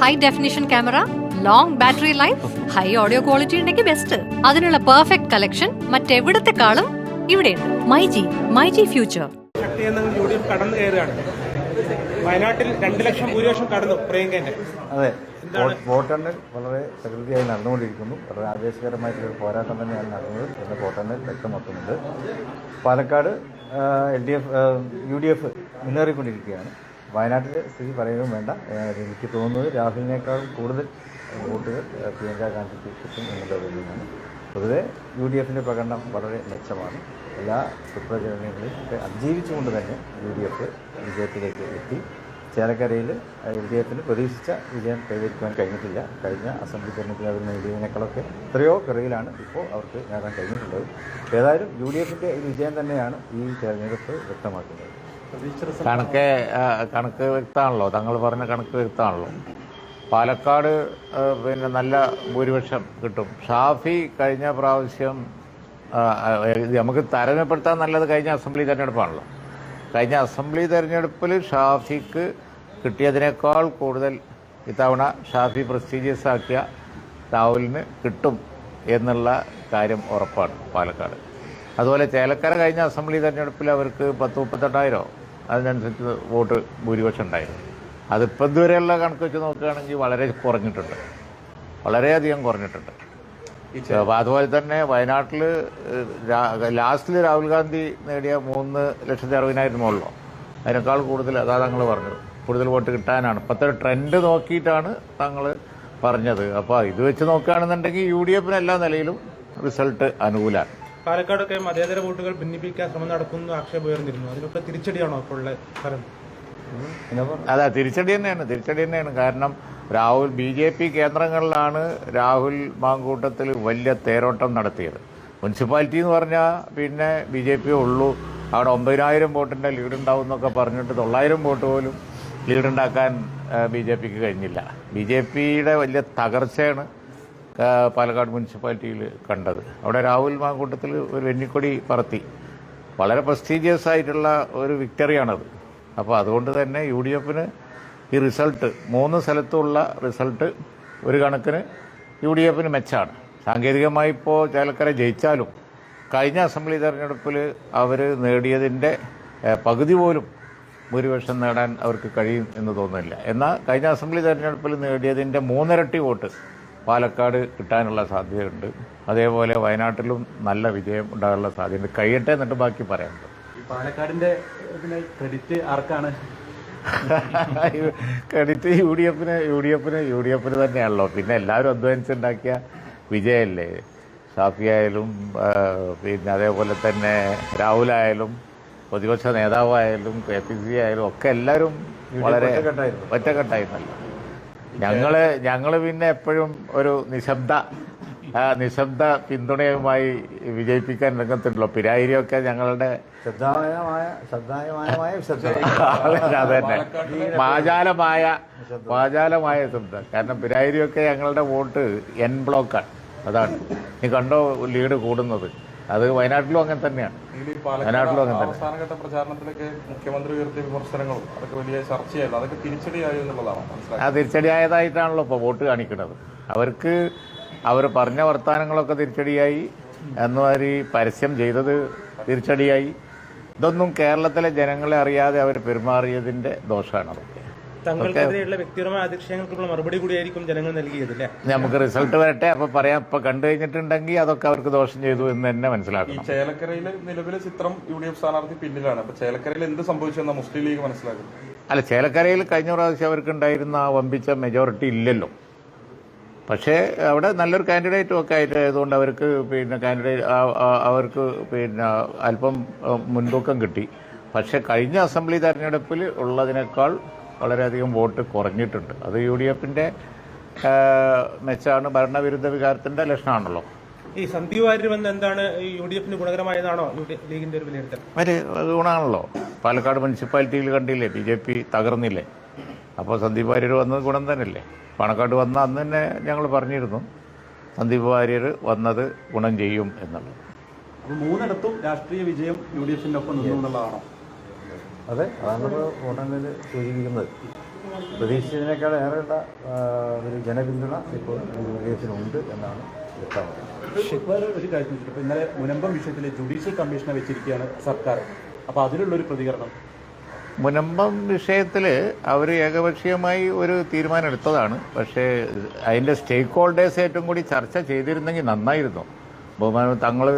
High definition camera long battery life high audio quality ഉണ്ടെങ്കിൽ best അതിനുള്ള perfect collection മറ്റെവിടത്തെക്കാളും ഇവിടെയുണ്ട്. മൈജി മൈജി ഫ്യൂച്ചർ ശക്തി എന്ന യു ഡി കടന്നു കയറുകയാണ്. വയനാട്ടിൽ രണ്ട് ലക്ഷം ഭൂരിപക്ഷം കടന്നു പ്രിയങ്കന്റെ. അതെ വോട്ട് വോട്ടെണ്ണൽ വളരെ പ്രകൃതിയായി നടന്നുകൊണ്ടിരിക്കുന്നു. വളരെ ആവേശകരമായിട്ടുള്ള ഒരു പോരാട്ടം തന്നെയാണ് നടന്നത്. എന്ന് വോട്ടെണ്ണൽ വ്യക്തമാക്കുന്നുണ്ട്. Palakkad L D F U D F മുന്നേറിക്കൊണ്ടിരിക്കുകയാണ്. വയനാട്ടിലെ സ്ഥിതി പറയുകയും വേണ്ട. എനിക്ക് തോന്നുന്നത് രാഹുലിനേക്കാളും കൂടുതൽ വോട്ടുകൾ പ്രിയങ്ക ഗാന്ധിക്ക് കിട്ടും എന്നുള്ള രീതിയിലാണ്. പൊതുവെ യു ഡി എഫിന്റെ പ്രകടനം വളരെ മെച്ചമാണ്. എല്ലാ കുപ്രചരണങ്ങളെയും ഒക്കെ അതിജീവിച്ചുകൊണ്ട് തന്നെ യു ഡി എഫ് വിജയത്തിലേക്ക് എത്തി. ചേലക്കരയിൽ എൽ ഡി എഫിന് പ്രതീക്ഷിച്ച വിജയം കൈവരിക്കുവാൻ കഴിഞ്ഞിട്ടില്ല. കഴിഞ്ഞ അസംബ്ലി തെരഞ്ഞെടുപ്പിൽ അവർ നേടിയതിനേക്കാളൊക്കെ എത്രയോ പിറകിലാണ് ഇപ്പോൾ അവർക്ക് നേടാൻ കഴിഞ്ഞിട്ടുള്ളത്. ഏതായാലും യു ഡി എഫിന്റെ വിജയം തന്നെയാണ് ഈ തെരഞ്ഞെടുപ്പ് വ്യക്തമാക്കുന്നത്. കണക്ക് കണക്ക് വ്യക്തമാണല്ലോ. തങ്ങൾ പറഞ്ഞ കണക്ക് വ്യക്തമാണല്ലോ. പാലക്കാട് പിന്നെ നല്ല ഭൂരിപക്ഷം കിട്ടും. ഷാഫി കഴിഞ്ഞ പ്രാവശ്യം നമുക്ക് താരതമ്യപ്പെടുത്താൻ നല്ലത് കഴിഞ്ഞ അസംബ്ലി തെരഞ്ഞെടുപ്പാണല്ലോ. കഴിഞ്ഞ അസംബ്ലി തിരഞ്ഞെടുപ്പിൽ ഷാഫിക്ക് കിട്ടിയതിനേക്കാൾ കൂടുതൽ ഇത്തവണ ഷാഫി പ്രസ്റ്റീജിയസ് ആക്കിയ രാഹുലിന് കിട്ടും എന്നുള്ള കാര്യം ഉറപ്പാണ് പാലക്കാട്. അതുപോലെ ചേലക്കര കഴിഞ്ഞ അസംബ്ലി തെരഞ്ഞെടുപ്പിൽ അവർക്ക് പത്ത് മുപ്പത്തെട്ടായിരോ അതിനനുസരിച്ച് വോട്ട് ഭൂരിപക്ഷം ഉണ്ടായിരുന്നു. അതിപ്പോൾ ഇതുവരെയുള്ള കണക്ക് വെച്ച് നോക്കുകയാണെങ്കിൽ വളരെ കുറഞ്ഞിട്ടുണ്ട്. വളരെയധികം കുറഞ്ഞിട്ടുണ്ട്. അതുപോലെ തന്നെ വയനാട്ടിൽ ലാസ്റ്റിൽ രാഹുൽ ഗാന്ധി നേടിയ മൂന്ന് ലക്ഷത്തി അറുപതിനായിരം മുകളിലോ. അതിനേക്കാൾ കൂടുതൽ അതാ തങ്ങൾ പറഞ്ഞത്. കൂടുതൽ വോട്ട് കിട്ടാനാണ്. ഇപ്പോഴത്തെ ട്രെൻഡ് നോക്കിയിട്ടാണ് തങ്ങൾ പറഞ്ഞത്. അപ്പോൾ ഇത് വെച്ച് നോക്കുകയാണെന്നുണ്ടെങ്കിൽ യു ഡി എഫിന് എല്ലാ നിലയിലും റിസൾട്ട് അനുകൂലമാണ്. പാലക്കാടൊക്കെ മതേതര വോട്ടുകൾ ഭിന്നിപ്പിക്കാൻ ശ്രമം നടക്കുന്നു ആക്ഷേപം ഉയർന്നിരുന്നു. അതിനൊക്കെ തിരിച്ചടിയാണോ ഇപ്പോൾ ഉള്ള ഫലം? അതെ തിരിച്ചടി തന്നെയാണ് തിരിച്ചടി തന്നെയാണ്. കാരണം രാഹുൽ ബി ജെ പി കേന്ദ്രങ്ങളിലാണ് രാഹുൽ മാങ്കൂട്ടത്തിൽ വലിയ തേരോട്ടം നടത്തിയത്. മുനിസിപ്പാലിറ്റി എന്ന് പറഞ്ഞാൽ പിന്നെ ബി ജെ പി ഉള്ളൂ. അവിടെ ഒമ്പതിനായിരം വോട്ടിന്റെ ലീഡ് ഉണ്ടാവും എന്നൊക്കെ പറഞ്ഞിട്ട് തൊള്ളായിരം വോട്ട് പോലും ലീഡുണ്ടാക്കാൻ ബി ജെ പിക്ക് കഴിഞ്ഞില്ല. ബി ജെ പിയുടെ വലിയ തകർച്ചയാണ് പാലക്കാട് മുനിസിപ്പാലിറ്റിയിൽ കണ്ടത്. അവിടെ രാഹുൽ മാങ്കൂട്ടത്തിൽ ഒരു വെന്നിക്കൊടി പറത്തി. വളരെ പ്രസ്റ്റീജിയസ് ആയിട്ടുള്ള ഒരു വിക്ടറിയാണത്. അപ്പോൾ അതുകൊണ്ട് തന്നെ യു ഡി എഫിന് ഈ റിസൾട്ട് മൂന്ന് സ്ഥലത്തുള്ള റിസൾട്ട് ഒരു കണക്കിന് യു ഡി എഫിന് മെച്ചാണ്. സാങ്കേതികമായി ഇപ്പോൾ ചേലക്കര ജയിച്ചാലും കഴിഞ്ഞ അസംബ്ലി തെരഞ്ഞെടുപ്പിൽ അവർ നേടിയതിന്റെ പകുതി പോലും ഭൂരിപക്ഷം നേടാൻ അവർക്ക് കഴിയും എന്ന് തോന്നുന്നില്ല. എന്നാൽ കഴിഞ്ഞ അസംബ്ലി തെരഞ്ഞെടുപ്പിൽ നേടിയതിന്റെ മൂന്നിരട്ടി വോട്ട് പാലക്കാട് കിട്ടാനുള്ള സാധ്യതയുണ്ട്. അതേപോലെ വയനാട്ടിലും നല്ല വിജയം ഉണ്ടാകാനുള്ള സാധ്യതയുണ്ട്. കഴിയട്ടെ എന്നിട്ട് ബാക്കി പറയാനുണ്ട്. പാലക്കാടിന്റെ ക്രെഡിറ്റ് ആർക്കാണ്? ക്രെഡിറ്റ് യു ഡി എഫിന് യു ഡി എഫിന് യു ഡി എഫിന് തന്നെയാണല്ലോ. പിന്നെ എല്ലാവരും അധ്വാനിച്ചുണ്ടാക്കിയ വിജയല്ലേ? ഷാഫി ആയാലും പിന്നെ അതേപോലെ തന്നെ രാഹുലായാലും പ്രതിപക്ഷ നേതാവായാലും കെ പി സി ആയാലും ഒക്കെ എല്ലാവരും വളരെ ഒറ്റക്കെട്ടായിരുന്നു. ഒറ്റക്കെട്ടായിരുന്നല്ലോ. ഞങ്ങൾ ഞങ്ങൾ പിന്നെ എപ്പോഴും ഒരു നിശബ്ദ നിശബ്ദ പിന്തുണയുമായി വിജയിപ്പിക്കാൻ രംഗത്തുണ്ടല്ലോ. പിരായിരിയൊക്കെ ഞങ്ങളുടെ അതന്നെ മാജാലമായ വാചാലമായ ശബ്ദം. കാരണം പിരായിരിയൊക്കെ ഞങ്ങളുടെ വോട്ട് എൻ ബ്ലോക്കാണ് അതാണ്. നീ കണ്ടോ ലീഡ് കൂടുന്നത്. അത് വയനാട്ടിലും അങ്ങനെ തന്നെയാണ്. വയനാട്ടിലും അങ്ങനെ തന്നെ. അവസാനഘട്ട പ്രചാരണത്തിലൊക്കെ മുഖ്യമന്ത്രി ഉയർത്തിയ വിമർശനങ്ങളും അതൊക്കെ വലിയ ചർച്ചയായിരുന്നു അതൊക്കെ തിരിച്ചടിയായി എന്നുള്ളതാണ് ആ തിരിച്ചടിയായതായിട്ടാണല്ലോ ഇപ്പോൾ വോട്ട് കാണിക്കുന്നത്. അവർക്ക് അവർ പറഞ്ഞ വർത്തമാനങ്ങളൊക്കെ തിരിച്ചടിയായി. എന്നുമാതിരി പരസ്യം ചെയ്തത് തിരിച്ചടിയായി. ഇതൊന്നും കേരളത്തിലെ ജനങ്ങളെ അറിയാതെ അവർ പെരുമാറിയതിന്റെ ദോഷമാണ് അതൊക്കെ തങ്ങൾക്കെതിരെയുള്ള വ്യക്തിപരമായ അധിക്ഷേപങ്ങൾക്കുള്ള മറുപടി കൂടിയായിരിക്കും ജനങ്ങൾ നൽകിയത് അല്ലേ നമുക്ക് റിസൾട്ട് വരട്ടെ. അപ്പൊ പറയാം ഇപ്പൊ കണ്ടു കഴിഞ്ഞിട്ടുണ്ടെങ്കിൽ അതൊക്കെ അവർക്ക് ദോഷം ചെയ്തു എന്ന് തന്നെ ഈ മനസ്സിലാക്കണം ചേലക്കരയിലെ നിലവിലെ ചിത്രം യു ഡി എഫ് സ്ഥാനാർത്ഥി പിന്നിലാണ്. അപ്പൊ ചേലക്കരയിൽ എന്ത് സംഭവിച്ചെന്ന മുസ്ലിം ലീഗ് മനസ്സിലാക്കും അല്ല ചേലക്കരയിൽ കഴിഞ്ഞ പ്രാവശ്യം അവർക്ക് ഉണ്ടായിരുന്ന ആ വമ്പിച്ച മെജോറിറ്റി ഇല്ലല്ലോ. പക്ഷേ അവിടെ നല്ലൊരു കാൻഡിഡേറ്റും ഒക്കെ ആയിട്ട് ആയതുകൊണ്ട് അവർക്ക് പിന്നെ കാൻഡിഡേറ്റ് അവർക്ക് പിന്നെ അല്പം മുൻതൂക്കം കിട്ടി. പക്ഷേ കഴിഞ്ഞ അസംബ്ലി തെരഞ്ഞെടുപ്പിൽ ഉള്ളതിനേക്കാൾ വളരെയധികം വോട്ട് കുറഞ്ഞിട്ടുണ്ട്. അത് യു ഡി എഫിന്റെ മെച്ചാണ് ഭരണവിരുദ്ധ വികാരത്തിന്റെ ലക്ഷണമാണല്ലോ. ഈ സന്ധി വാര്യർ വന്ന് എന്താണ് ഈ യു ഡി എഫിന് ഗുണകരമായതാണോ? യു ഡി ലീഗിന്റെ ഒരു വിലയിരുത്തൽ. അത് ഗുണമാണല്ലോ. പാലക്കാട് മുനിസിപ്പാലിറ്റിയിൽ കണ്ടില്ലേ ബി ജെ പി തകർന്നില്ലേ? അപ്പോൾ സന്ദീപ് വാര്യർ വന്നത് ഗുണം തന്നെയല്ലേ? പാണക്കാട് വന്ന അന്ന് തന്നെ ഞങ്ങൾ പറഞ്ഞിരുന്നു സന്ദീപ് വാര്യർ വന്നത് ഗുണം ചെയ്യും എന്നുള്ളത്. അപ്പോൾ മൂന്നിടത്തും രാഷ്ട്രീയ വിജയം യു ഡി എഫിന്റെ ഒപ്പം നിന്നു എന്നുള്ളതാണോ അതെ അതാണ് ഇപ്പോൾ വോട്ടെണ്ണൽ സൂചിപ്പിക്കുന്നത്. പ്രതീക്ഷിച്ചതിനേക്കാൾ ഏറെയുള്ള ഒരു ജനപിന്തുണ ഇപ്പോൾ യു ഡി എഫിനുണ്ട് എന്നാണ് വ്യക്തമാക്കുന്നത്. വേറെ ഒരു കാര്യം ഇപ്പോൾ ഇന്നലെ മുനമ്പം വിഷയത്തിൽ ജുഡീഷ്യൽ കമ്മീഷനെ വെച്ചിരിക്കുകയാണ് സർക്കാർ. അപ്പോൾ അതിലുള്ള ഒരു പ്രതികരണം? മുനമ്പം വിഷയത്തിൽ അവർ ഏകപക്ഷീയമായി ഒരു തീരുമാനം എടുത്തതാണ്. പക്ഷേ അതിന്റെ സ്റ്റേക്ക് ഹോൾഡേഴ്സ് ഏറ്റവും കൂടി ചർച്ച ചെയ്തിരുന്നെങ്കിൽ നന്നായിരുന്നു. ബഹുമാനം തങ്ങൾ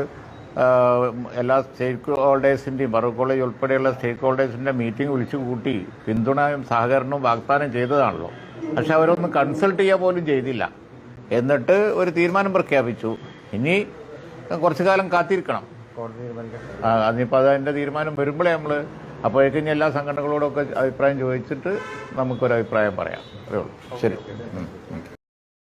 എല്ലാ സ്റ്റേക്ക് ഹോൾഡേഴ്സിന്റെയും ബറോ കോളേജ് ഉൾപ്പെടെയുള്ള സ്റ്റേക്ക് ഹോൾഡേഴ്സിന്റെ മീറ്റിംഗ് വിളിച്ചു കൂട്ടി പിന്തുണയും സഹകരണവും വാഗ്ദാനം ചെയ്തതാണല്ലോ. പക്ഷെ അവരൊന്നും കൺസൾട്ട് ചെയ്യുക പോലും ചെയ്തില്ല. എന്നിട്ട് ഒരു തീരുമാനം പ്രഖ്യാപിച്ചു. ഇനി കുറച്ചു കാലം കാത്തിരിക്കണം. അതിപ്പോൾ അതിന്റെ തീരുമാനം വരുമ്പോഴേ നമ്മൾ അപ്പോഴേക്കും എല്ലാ സംഘടനകളോടൊക്കെ അഭിപ്രായം ചോദിച്ചിട്ട് നമുക്കൊരു അഭിപ്രായം പറയാം. അതേ ഉള്ളൂ. ശരി.